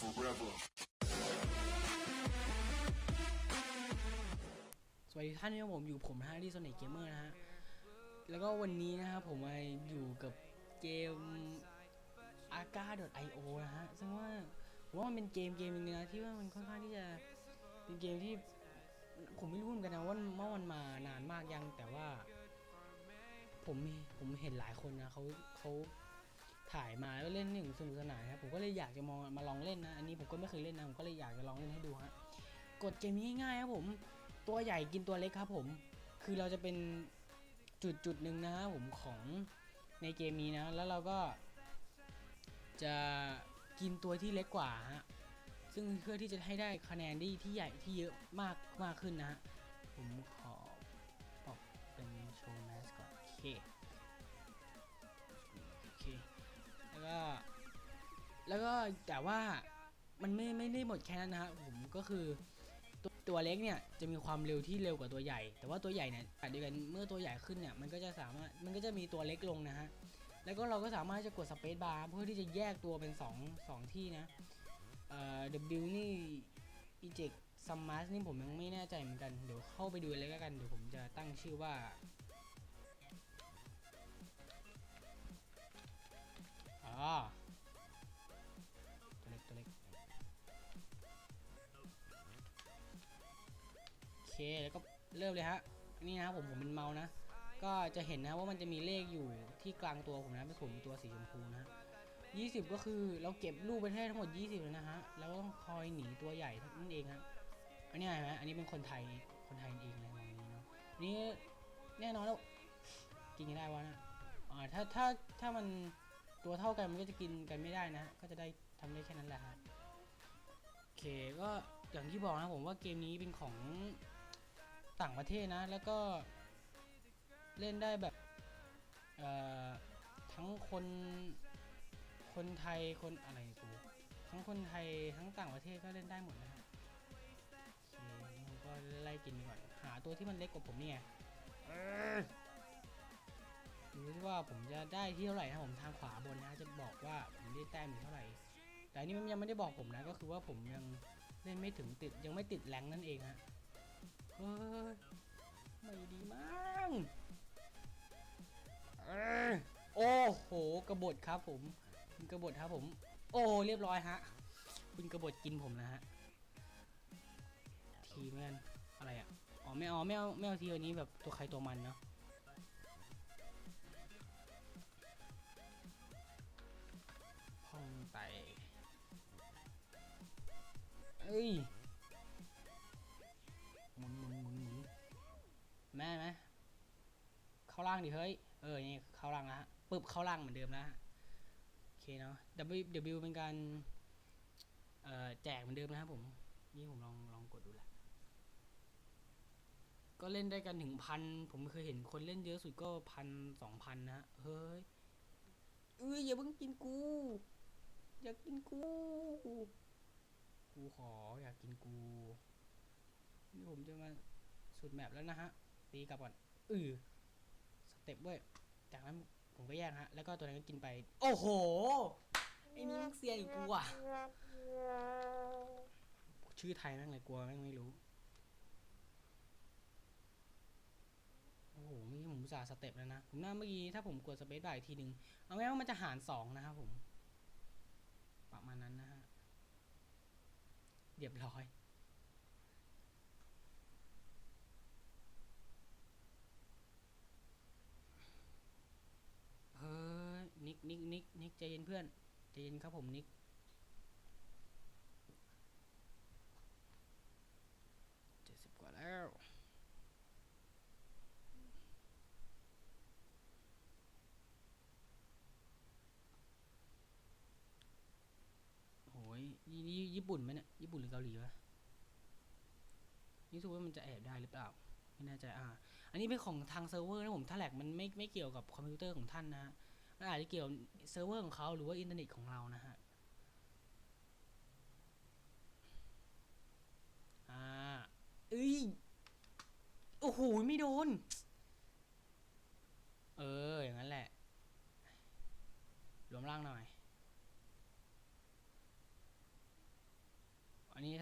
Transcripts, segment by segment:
forever. สวัสดีท่านนะครับผมอยู่ผมนะฮะที่โซนิกเกมเมอร์นะฮะ แล้วก็วันนี้นะครับผมมาอยู่กับเกม a g a i o นะฮะ ซึ่งว่าผมว่ามันเป็นเกมเกมหนึงนะที่ว่ามันค่อนข้างที่จะเป็นเกมที่ผมไม่รู้เหมือนกันนะว่าเมื่อวันมานานมากยังแต่ว่า ผมผมเห็นหลายคนนะเขาเขา ถ่ายมาแล้วเล่นหนึ่งสนุกสนานครับผมก็เลยอยากจะมองมาลองเล่นนะอันนี้ผมก็ไม่เคยเล่นนะผมก็เลยอยากจะลองเล่นให้ดูฮะกดเกมนี้ง่ายๆครับผมตัวใหญ่กินตัวเล็กครับผมคือเราจะเป็นจุดจุดหนึ่งนะครับผมของในเกมนี้นะแล้วเราก็จะกินตัวที่เล็กกว่าฮะซึ่งเพื่อที่จะให้ได้คะแนนที่ที่ใหญ่ที่เยอะมากมากขึ้นนะฮะผมขอปรับเป็นโชว์แมสก่อนโอเค ก็แล้วก็แต่ว่ามันไม่ไม่ได้หมดแค่นั้นนะฮะผมก็คือตัวตัวเล็กเนี่ยจะมีความเร็วที่เร็วกว่าตัวใหญ่ แต่ว่าตัวใหญ่เนี่ยขณะเดียวกันเมื่อตัวใหญ่ขึ้นเนี่ยมันก็จะสามารถมันก็จะมีตัวเล็กลงนะฮะแล้วก็เราก็สามารถจะกดสเปซบาร์เพื่อที่จะแยกตัวเป็น2 2ที่นะเอ่อ W นี่ eject s u m m a s นี่ผมยังไม่แน่ใจเหมือนกัน เดี๋ยวเข้าไปดูเลยแล้วกัน เดี๋ยวผมจะตั้งชื่อว่า อ๋อตัวเล็กตัวเล็กโอเคแล้วก็เริ่มเลยฮะนี่นะผมผมเป็นเมาส์นะ ก็จะเห็นนะว่ามันจะมีเลขอยู่ที่กลางตัวผมนะเป็นผมตัวสีชมพูนะยี่สิบก็คือเราเก็บลูกไปให้ทั้งหมด20แล้วนะฮะแล้วต้องคอยหนีตัวใหญ่นั่นเองฮะอันนี้เห็นไหมอันนี้เป็นคนไทยคนไทยเองเลยมองนี้เนาะนี้แน่นอนแล้วกินได้วะนะอ่าถ้าถ้าถ้ามัน ตัวเท่ากันมันก็จะกินกันไม่ได้นะ ก็จะได้ทำได้แค่นั้นแหละฮะโอเคก็อย่างที่บอกนะผมว่าเกมนี้เป็นของต่างประเทศนะ แล้วก็เล่นได้แบบทั้งคนคนไทยคนอะไรกูทั้งคนไทยทั้งต่างประเทศก็เล่นได้หมดนะฮะโอเคผมก็ไล่กินก่อน หาตัวที่มันเล็กกว่าผมเนี่ย ดูว่าผมจะได้ที่เท่าไหร่นะผมทางขวาบนนะจะบอกว่าผมได้แต้มอยู่เท่าไหร่ แต่นนี้มันยังไม่ได้บอกผมนะก็คือว่าผมยังเล่นไม่ถึงติดยังไม่ติดแรงนั่นเองฮะเฮ้ยไม่ดีมั้งเออโอ้โหกระบฏครับผมคุณกระบฏครับผม โอ้เรียบร้อยฮะคุณกระบฏกินผมนะฮะทีเหมือนกันอะไรอะอ๋อไม่เอาไม่เอาไม่เอาทีอันนี้แบบตัวใครตัวมันเนาะ เอ้ยหมุนหมุนหมุนหมุนแม่ไหมเข้าล่างดิเฮ้ย เออ นี่เข้าล่างแล้วฮะปึ๊บเข้าล่างเหมือนเดิมแล้วฮะ โอเคเนาะ W W เป็นการ เอ่อ แจกเหมือนเดิมนะครับผม นี่ผมลองลองกดดูแหละ ก็เล่นได้กันถึงพัน ผมเคยเห็นคนเล่นเยอะสุดก็พันสองพันนะฮะ เฮ้ย เอ้ยอย่าเพิ่งกินกู อย่ากินกู กูขออยากกินกูนี่ผมจะมาสุดแมปแล้วนะฮะ ตีกลับก่อนอือสเต็ปเว้ยจากนั้นผมก็แยกฮะ แล้วก็ตัวนั้นก็กินไป โอ้โห ไอ้นี่มันเซียนอยู่กูอะ ชื่อไทยแม่งเลยกลัวแม่งไม่รู้ โอ้โหเมื่อกี้ผมอุตส่าห์สเต็ปแล้วนะ ผมน่าเมื่อกี้ถ้าผมกดสเปซบาร์อีกทีหนึ่งเอาง่ายว่ามันจะหารสองนะครับผม ประมาณนั้นนะฮะ เรียบร้อยเฮ้ยนิกนิกนิกนิกใจเย็นเพื่อนใจเย็นครับผมนิก เจ็ดสิบกว่าแล้ว โอ้ย นี่นี่ญี่ปุ่นไหมเนี่ย ญี่ปุ่นหรือเกาหลีวะนี่รู้สึกว่ามันจะแอบได้หรือเปล่า ไม่แน่ใจ อ่า อันนี้เป็นของทางเซิร์ฟเวอร์นะผมถ้าแหลกมันไม่ไม่เกี่ยวกับคอมพิวเตอร์ของท่านนะฮะ มันอาจจะเกี่ยวเซิร์ฟเวอร์ของเขาหรือว่าอินเทอร์เน็ตของเรานะฮะ อ่าเอ้ย โอ้โห ไม่โดน เออ อย่างนั้นแหละรวมร่างหน่อย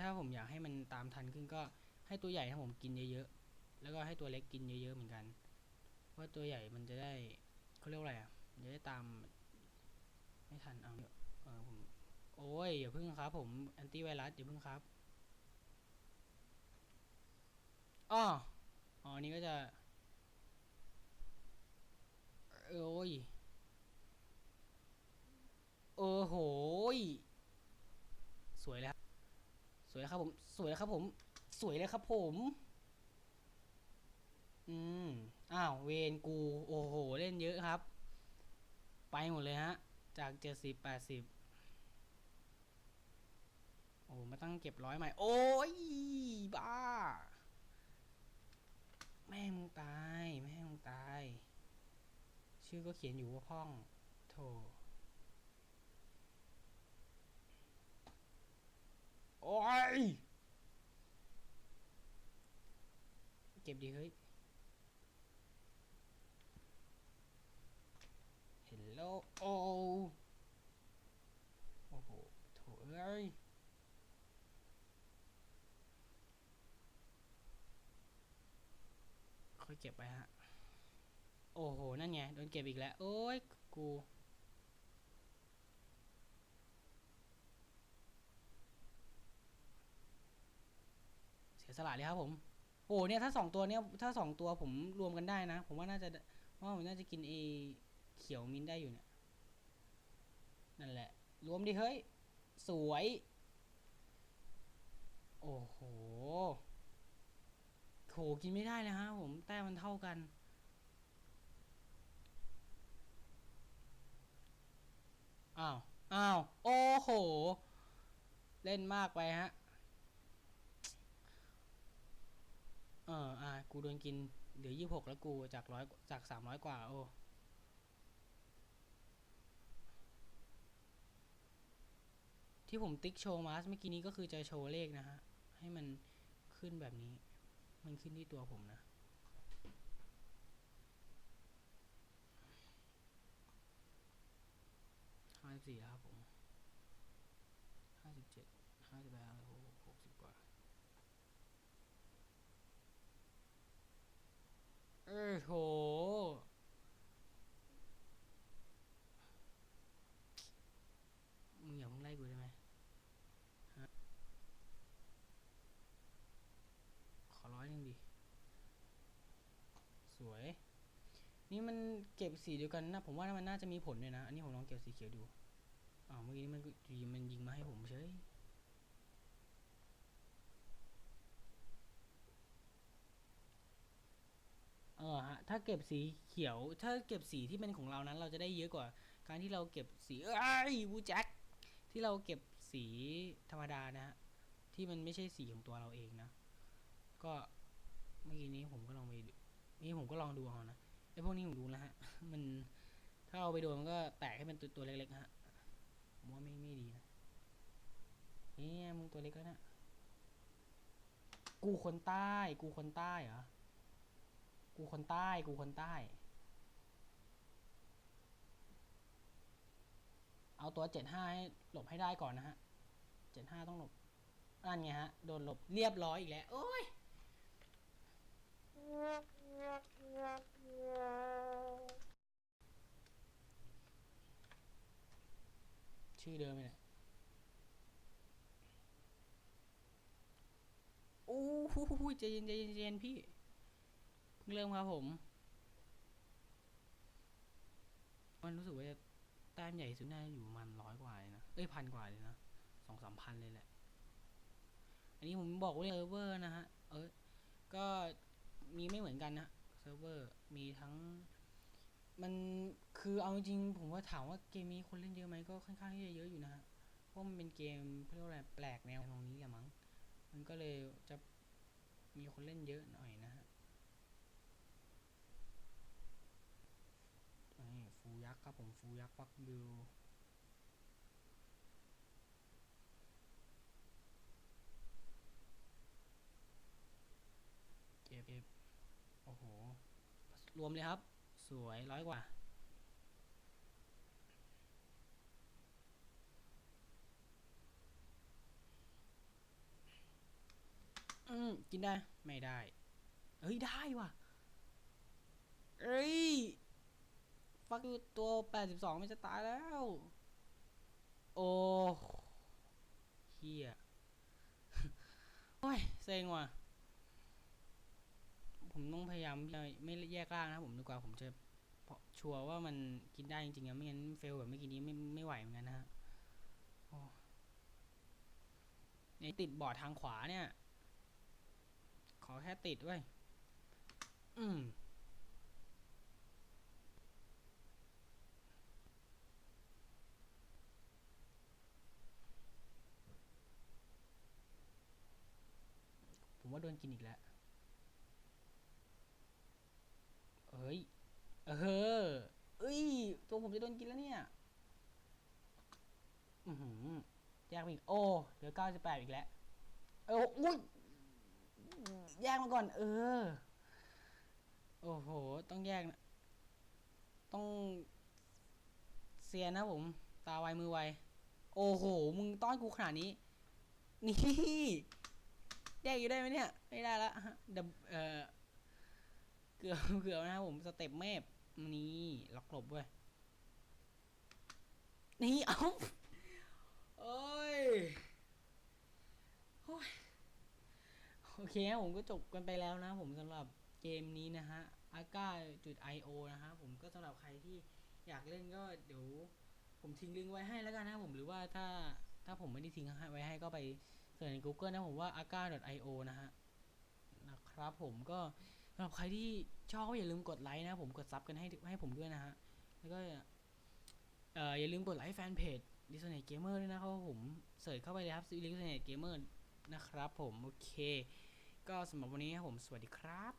าผมอยากให้มันตามทันขึ้นก็ให้ตัวใหญ่ให้ผมกินเยอะๆ แล้วก็ให้ตัวเล็กกินเยอะๆเหมือนกัน เพราะตัวใหญ่มันจะได้เขาเรียกอะไรอะจะได้ตาม ไม่ทันเอาเออผมโอ้ยอย่าพึ่งครับผมแอนตี้ไวรัสอย่าพึ่งครับอ้ออ๋ออันนี้ก็จะเออโอ้ยเออโหยสวยแล้ว สวยแล้วครับผม สวยแล้วครับผม สวยเลยครับผม อืม อ้าว เวนกู โอ้โห เล่นเยอะครับ ไปหมดเลยฮะ จากเจ็ดสิบแปดสิบโอ้มาตั้งเก็บร้อยใหม่ โอ้ย บ้า แม่มึงตาย แม่มึงตาย ชื่อก็เขียนอยู่ว่าพ่อง โถ โอ้ยเก็บดีเฮ้ยเห็นแล้วโอ้โอ้โหโถเอ้ยค่อยเก็บไปฮะ โอ้โห นั่นไง โดนเก็บอีกแล้ว โอ้ย กู สียสละเลยครับผม โอ้โหเนี่ยถ้าสองตัวเนี้ยถ้าสองตัวผมรวมกันได้นะ ผมว่าน่าจะว่าผมน่าจะกินเอเขียวมินได้อยู่เนี่ย นั่นแหละ รวมดิเฮ้ย สวย โอ้โหโหกินไม่ได้เลยฮะผมแต้มมันเท่ากันอ้าว อ้าว โอ้โห เล่นมากไปฮะ เอออะกูโดนกินเดี๋ยวยี่หกแล้วกูจากร้อยจากสามร้อยกว่า โอ้ที่ผมติ๊กโชว์มาสเมื่อกี้นี้ก็คือจะโชว์เลขนะฮะ ให้มันขึ้นแบบนี้ มันขึ้นที่ตัวผมนะห้าสิบสี่ครับผมห้าสิบเจ็ดห้าสิบแปดโอ้โหหกสิบกว่า เอโหมึงอย่าเพิ่งไล่กูได้ไหมขอร้อยหนึ่งดิ สวย นี่มันเก็บสีเดียวกันนะ ผมว่ามันน่าจะมีผลด้วยนะ อันนี้ผมลองเก็บสีเขียวดูอ้าวเมื่อกี้นี้มันมันยิงมาให้ผมเฉย อฮะถ้าเก็บสีเขียว ถ้าเก็บสีที่เป็นของเรานั้น เราจะได้เยอะกว่า การที่เราเก็บสีเอ้ยบูแจ็คที่เราเก็บสีธรรมดานะฮะที่มันไม่ใช่สีของตัวเราเองนะ ก็เมื่อกี้นี้ผมก็ลองไปนี่ผมก็ลองดูเอานะไอ้พวกนี้ผมดูแล้วฮะ มันถ้าเอาไปโดนมันก็แตกให้เป็นตัวตัวเล็กๆฮะผมว่าไม่ไม่ดีนะนี่มึงตัวเล็กแล้วนะกูคนใต้ กูคนใต้เหรอ กูคนใต้ กูคนใต้ เอาตัวเจ็ดห้าให้หลบให้ได้ก่อนนะฮะเจ็ดห้าต้องหลบนั่นไงฮะ โดนหลบเรียบร้อยอีกแล้ว โอ้ย ชื่อเดิมเลยเนี่ยโอ้โหใจเย็นใจเย็นใจเย็นพี่ เพิ่งเริ่มครับผม มันรู้สึกว่าจะแต้มใหญ่สุดน่าจะอยู่ประมันร้อยกว่าเลยนะ เอ้ยพันกว่าเลยนะสองสามพันเลยแหละ อันนี้ผมบอกว่าเซิร์ฟเวอร์นะฮะ เออก็มีไม่เหมือนกันนะเซิร์ฟเวอร์มีทั้ง มันคือเอาจริงๆผมว่าถามว่าเกมนี้คนเล่นเยอะไหมก็ค่อนข้างที่จะเยอะอยู่นะฮะ เพราะมันเป็นเกมเรียกว่าอะไรแปลกแนวตรงนี้แหละมั้ง มันก็เลยจะมีคนเล่นเยอะหน่อยนะฮะ นี่ฟูยักษ์ ครับผมฟูยักษ์ฟักบิวเก็บเโอ้โห รวมเลยครับ สวยร้อยกว่าอืมกินได้ ไม่ได้เฮ้ย ได้ว่ะ เอ้ย ฟักตัว82มันจะตายแล้ว โอ้เฮียโอ้ยเซ็งว่ะ ผมต้องพยายามที่จะไม่แยกร่างนะผมดีกว่าผมจะชัวร์ว่ามันกินได้จริงๆอะไม่งั้นเฟลแบบเมื่อกี้นี้ไม่ไม่ไหวเหมือนกันนะฮะโอ้ในติดบอร์ดทางขวาเนี่ย ขอแค่ติดไว้ยอืม ผมว่าโดนกินอีกแล้ว เอ้ย เออ เอ้ย ตัวผมจะโดนกินแล้วเนี่ย อือหือแยกไปอีก โอ้เหลือเก้าสิบแปดอีกแล้ว เอออุ้ยแยกมาก่อน เออ โอ้โห ต้องแยกนะ ต้องเสียนะผม ตาไวมือไว โอ้โห มึงต้อนกูขนาดนี้ นี่ แยกอยู่ได้ไหมเนี่ย ไม่ได้ละฮะเดบเอ่อเกือบเกือบนะครับผมสเต็ปเมฟนี่ล็อกหลบเว้ยนี่เอ้าเอ้ยโอ้ยโอเคครับผมก็จบกันไปแล้วนะผมสำหรับเกมนี้นะฮะ a g a จุด io นะฮะผมก็สำหรับใครที่อยากเล่นก็เดี๋ยวผมทิ้งลิงก์ไว้ให้แล้วกันนะผมหรือว่าถ้าถ้าผมไม่ได้ทิ้งไว้ให้ก็ไป เสิร์ชใน Google นะผมว่า a g a io นะฮะนะครับผมก็สำหรับใครที่ชอบก็อย่าลืมกดไลค์นะผมกดซับกันให้ให้ผมด้วยนะฮะ แล้วก็เอ่ออย่าลืมกดไลค์แฟนเพจ d i s n e y Gamer ด้วยนะครับผมเสิร์ชเข้าไปเลยครับ d i s n e y Gamer นะครับผม โอเค ก็สำหรับวันนี้ครับผม สวัสดีครับ